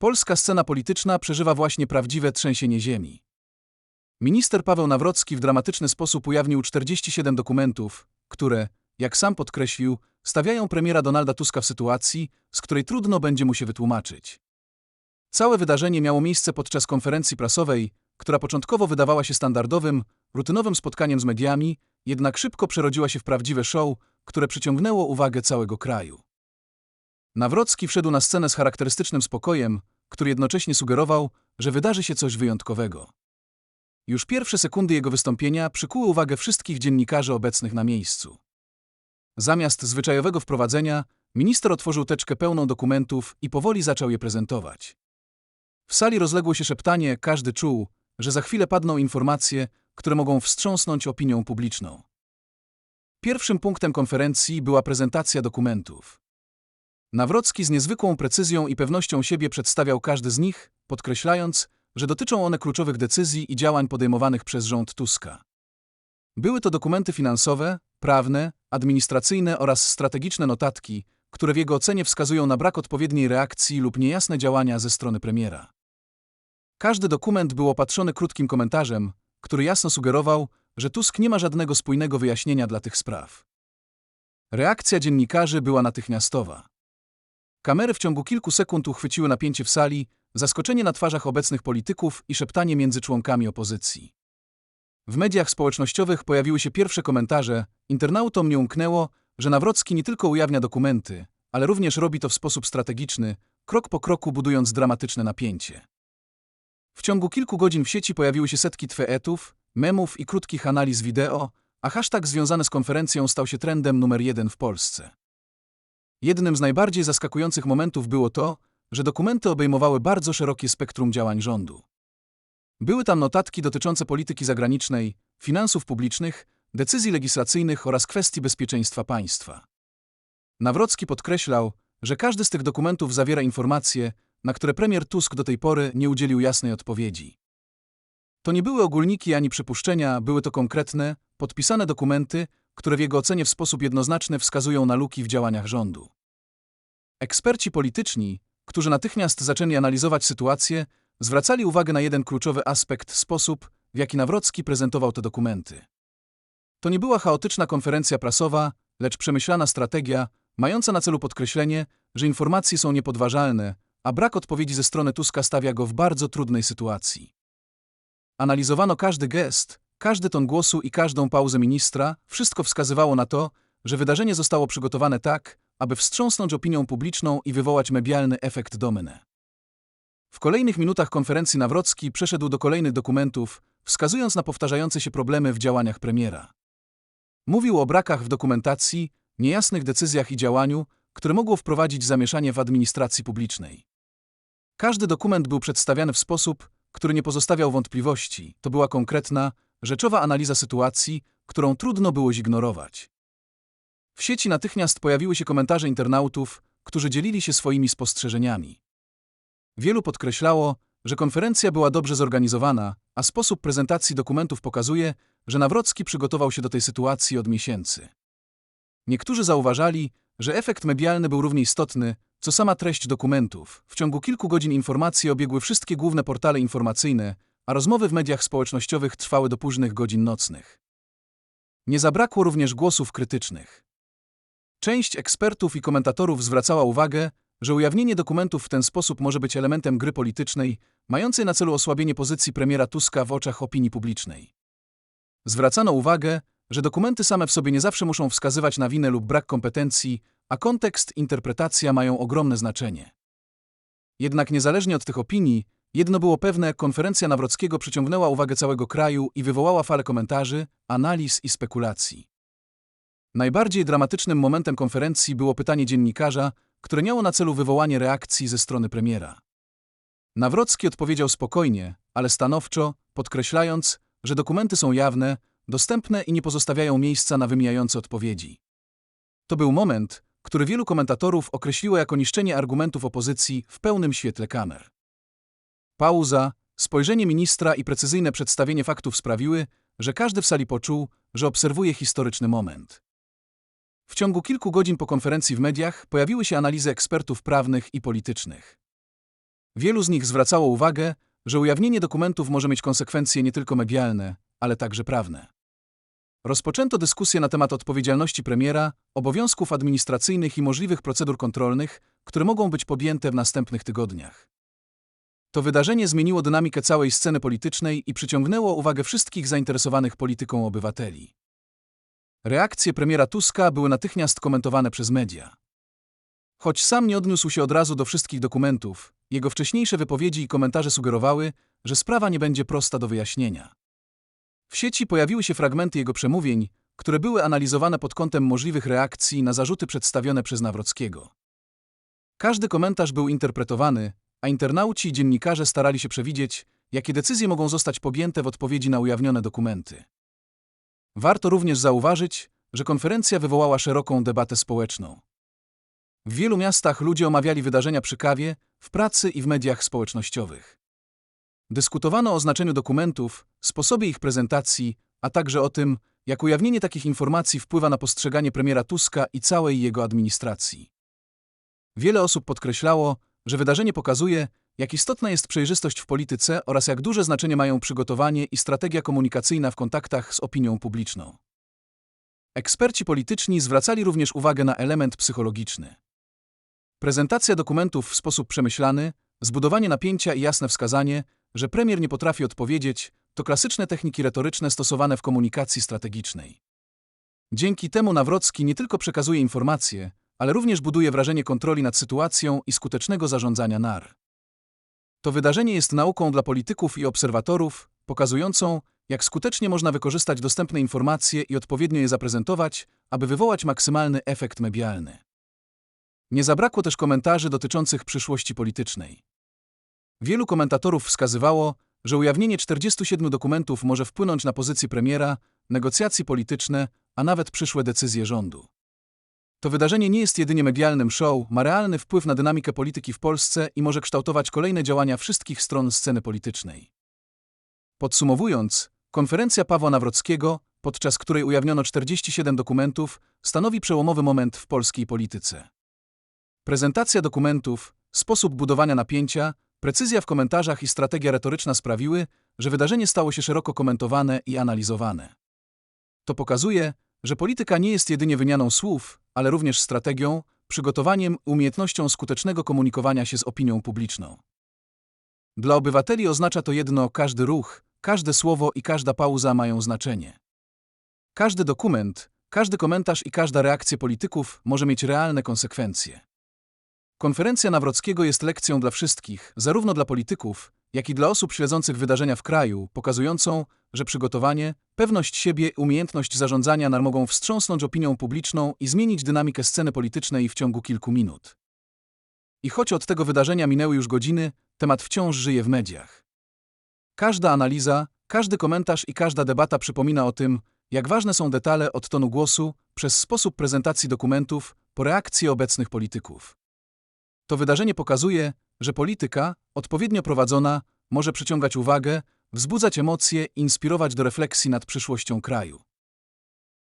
Polska scena polityczna przeżywa właśnie prawdziwe trzęsienie ziemi. Minister Paweł Nawrocki w dramatyczny sposób ujawnił 47 dokumentów, które, jak sam podkreślił, stawiają premiera Donalda Tuska w sytuacji, z której trudno będzie mu się wytłumaczyć. Całe wydarzenie miało miejsce podczas konferencji prasowej, która początkowo wydawała się standardowym, rutynowym spotkaniem z mediami, jednak szybko przerodziła się w prawdziwe show, które przyciągnęło uwagę całego kraju. Nawrocki wszedł na scenę z charakterystycznym spokojem, który jednocześnie sugerował, że wydarzy się coś wyjątkowego. Już pierwsze sekundy jego wystąpienia przykuły uwagę wszystkich dziennikarzy obecnych na miejscu. Zamiast zwyczajowego wprowadzenia, minister otworzył teczkę pełną dokumentów i powoli zaczął je prezentować. W sali rozległo się szeptanie, każdy czuł, że za chwilę padną informacje, które mogą wstrząsnąć opinią publiczną. Pierwszym punktem konferencji była prezentacja dokumentów. Nawrocki z niezwykłą precyzją i pewnością siebie przedstawiał każdy z nich, podkreślając, że dotyczą one kluczowych decyzji i działań podejmowanych przez rząd Tuska. Były to dokumenty finansowe, prawne, administracyjne oraz strategiczne notatki, które w jego ocenie wskazują na brak odpowiedniej reakcji lub niejasne działania ze strony premiera. Każdy dokument był opatrzony krótkim komentarzem, który jasno sugerował, że Tusk nie ma żadnego spójnego wyjaśnienia dla tych spraw. Reakcja dziennikarzy była natychmiastowa. Kamery w ciągu kilku sekund uchwyciły napięcie w sali, zaskoczenie na twarzach obecnych polityków i szeptanie między członkami opozycji. W mediach społecznościowych pojawiły się pierwsze komentarze, internautom nie umknęło, że Nawrocki nie tylko ujawnia dokumenty, ale również robi to w sposób strategiczny, krok po kroku budując dramatyczne napięcie. W ciągu kilku godzin w sieci pojawiły się setki tweetów, memów i krótkich analiz wideo, a hashtag związany z konferencją stał się trendem numer jeden w Polsce. Jednym z najbardziej zaskakujących momentów było to, że dokumenty obejmowały bardzo szerokie spektrum działań rządu. Były tam notatki dotyczące polityki zagranicznej, finansów publicznych, decyzji legislacyjnych oraz kwestii bezpieczeństwa państwa. Nawrocki podkreślał, że każdy z tych dokumentów zawiera informacje, na które premier Tusk do tej pory nie udzielił jasnej odpowiedzi. To nie były ogólniki ani przypuszczenia, były to konkretne, podpisane dokumenty, które w jego ocenie w sposób jednoznaczny wskazują na luki w działaniach rządu. Eksperci polityczni, którzy natychmiast zaczęli analizować sytuację, zwracali uwagę na jeden kluczowy aspekt sposób, w jaki Nawrocki prezentował te dokumenty. To nie była chaotyczna konferencja prasowa, lecz przemyślana strategia, mająca na celu podkreślenie, że informacje są niepodważalne, a brak odpowiedzi ze strony Tuska stawia go w bardzo trudnej sytuacji. Analizowano każdy gest, każdy ton głosu i każdą pauzę ministra, wszystko wskazywało na to, że wydarzenie zostało przygotowane tak, aby wstrząsnąć opinią publiczną i wywołać medialny efekt domene. W kolejnych minutach konferencji Nawrocki przeszedł do kolejnych dokumentów, wskazując na powtarzające się problemy w działaniach premiera. Mówił o brakach w dokumentacji, niejasnych decyzjach i działaniu, które mogło wprowadzić zamieszanie w administracji publicznej. Każdy dokument był przedstawiany w sposób, który nie pozostawiał wątpliwości. To była konkretna, rzeczowa analiza sytuacji, którą trudno było zignorować. W sieci natychmiast pojawiły się komentarze internautów, którzy dzielili się swoimi spostrzeżeniami. Wielu podkreślało, że konferencja była dobrze zorganizowana, a sposób prezentacji dokumentów pokazuje, że Nawrocki przygotował się do tej sytuacji od miesięcy. Niektórzy zauważali, że efekt medialny był równie istotny, co sama treść dokumentów. W ciągu kilku godzin informacje obiegły wszystkie główne portale informacyjne, a rozmowy w mediach społecznościowych trwały do późnych godzin nocnych. Nie zabrakło również głosów krytycznych. Część ekspertów i komentatorów zwracała uwagę, że ujawnienie dokumentów w ten sposób może być elementem gry politycznej, mającej na celu osłabienie pozycji premiera Tuska w oczach opinii publicznej. Zwracano uwagę, że dokumenty same w sobie nie zawsze muszą wskazywać na winę lub brak kompetencji, a kontekst, interpretacja mają ogromne znaczenie. Jednak niezależnie od tych opinii, jedno było pewne, konferencja Nawrockiego przyciągnęła uwagę całego kraju i wywołała falę komentarzy, analiz i spekulacji. Najbardziej dramatycznym momentem konferencji było pytanie dziennikarza, które miało na celu wywołanie reakcji ze strony premiera. Nawrocki odpowiedział spokojnie, ale stanowczo, podkreślając, że dokumenty są jawne, dostępne i nie pozostawiają miejsca na wymijające odpowiedzi. To był moment, który wielu komentatorów określiło jako niszczenie argumentów opozycji w pełnym świetle kamer. Pauza, spojrzenie ministra i precyzyjne przedstawienie faktów sprawiły, że każdy w sali poczuł, że obserwuje historyczny moment. W ciągu kilku godzin po konferencji w mediach pojawiły się analizy ekspertów prawnych i politycznych. Wielu z nich zwracało uwagę, że ujawnienie dokumentów może mieć konsekwencje nie tylko medialne, ale także prawne. Rozpoczęto dyskusję na temat odpowiedzialności premiera, obowiązków administracyjnych i możliwych procedur kontrolnych, które mogą być podjęte w następnych tygodniach. To wydarzenie zmieniło dynamikę całej sceny politycznej i przyciągnęło uwagę wszystkich zainteresowanych polityką obywateli. Reakcje premiera Tuska były natychmiast komentowane przez media. Choć sam nie odniósł się od razu do wszystkich dokumentów, jego wcześniejsze wypowiedzi i komentarze sugerowały, że sprawa nie będzie prosta do wyjaśnienia. W sieci pojawiły się fragmenty jego przemówień, które były analizowane pod kątem możliwych reakcji na zarzuty przedstawione przez Nawrockiego. Każdy komentarz był interpretowany, a internauci i dziennikarze starali się przewidzieć, jakie decyzje mogą zostać podjęte w odpowiedzi na ujawnione dokumenty. Warto również zauważyć, że konferencja wywołała szeroką debatę społeczną. W wielu miastach ludzie omawiali wydarzenia przy kawie, w pracy i w mediach społecznościowych. Dyskutowano o znaczeniu dokumentów, sposobie ich prezentacji, a także o tym, jak ujawnienie takich informacji wpływa na postrzeganie premiera Tuska i całej jego administracji. Wiele osób podkreślało, że wydarzenie pokazuje, jak istotna jest przejrzystość w polityce oraz jak duże znaczenie mają przygotowanie i strategia komunikacyjna w kontaktach z opinią publiczną. Eksperci polityczni zwracali również uwagę na element psychologiczny. Prezentacja dokumentów w sposób przemyślany, zbudowanie napięcia i jasne wskazanie, że premier nie potrafi odpowiedzieć, to klasyczne techniki retoryczne stosowane w komunikacji strategicznej. Dzięki temu Nawrocki nie tylko przekazuje informacje, ale również buduje wrażenie kontroli nad sytuacją i skutecznego zarządzania NAR. To wydarzenie jest nauką dla polityków i obserwatorów, pokazującą, jak skutecznie można wykorzystać dostępne informacje i odpowiednio je zaprezentować, aby wywołać maksymalny efekt medialny. Nie zabrakło też komentarzy dotyczących przyszłości politycznej. Wielu komentatorów wskazywało, że ujawnienie 47 dokumentów może wpłynąć na pozycję premiera, negocjacje polityczne, a nawet przyszłe decyzje rządu. To wydarzenie nie jest jedynie medialnym show, ma realny wpływ na dynamikę polityki w Polsce i może kształtować kolejne działania wszystkich stron sceny politycznej. Podsumowując, konferencja Pawła Nawrockiego, podczas której ujawniono 47 dokumentów, stanowi przełomowy moment w polskiej polityce. Prezentacja dokumentów, sposób budowania napięcia, precyzja w komentarzach i strategia retoryczna sprawiły, że wydarzenie stało się szeroko komentowane i analizowane. To pokazuje, że polityka nie jest jedynie wymianą słów, ale również strategią, przygotowaniem, umiejętnością skutecznego komunikowania się z opinią publiczną. Dla obywateli oznacza to jedno: każdy ruch, każde słowo i każda pauza mają znaczenie. Każdy dokument, każdy komentarz i każda reakcja polityków może mieć realne konsekwencje. Konferencja Nawrockiego jest lekcją dla wszystkich, zarówno dla polityków, jak i dla osób śledzących wydarzenia w kraju, pokazującą, że przygotowanie, pewność siebie, umiejętność zarządzania NAR mogą wstrząsnąć opinią publiczną i zmienić dynamikę sceny politycznej w ciągu kilku minut. I choć od tego wydarzenia minęły już godziny, temat wciąż żyje w mediach. Każda analiza, każdy komentarz i każda debata przypomina o tym, jak ważne są detale od tonu głosu, przez sposób prezentacji dokumentów, po reakcje obecnych polityków. To wydarzenie pokazuje, że polityka, odpowiednio prowadzona, może przyciągać uwagę, wzbudzać emocje inspirować do refleksji nad przyszłością kraju.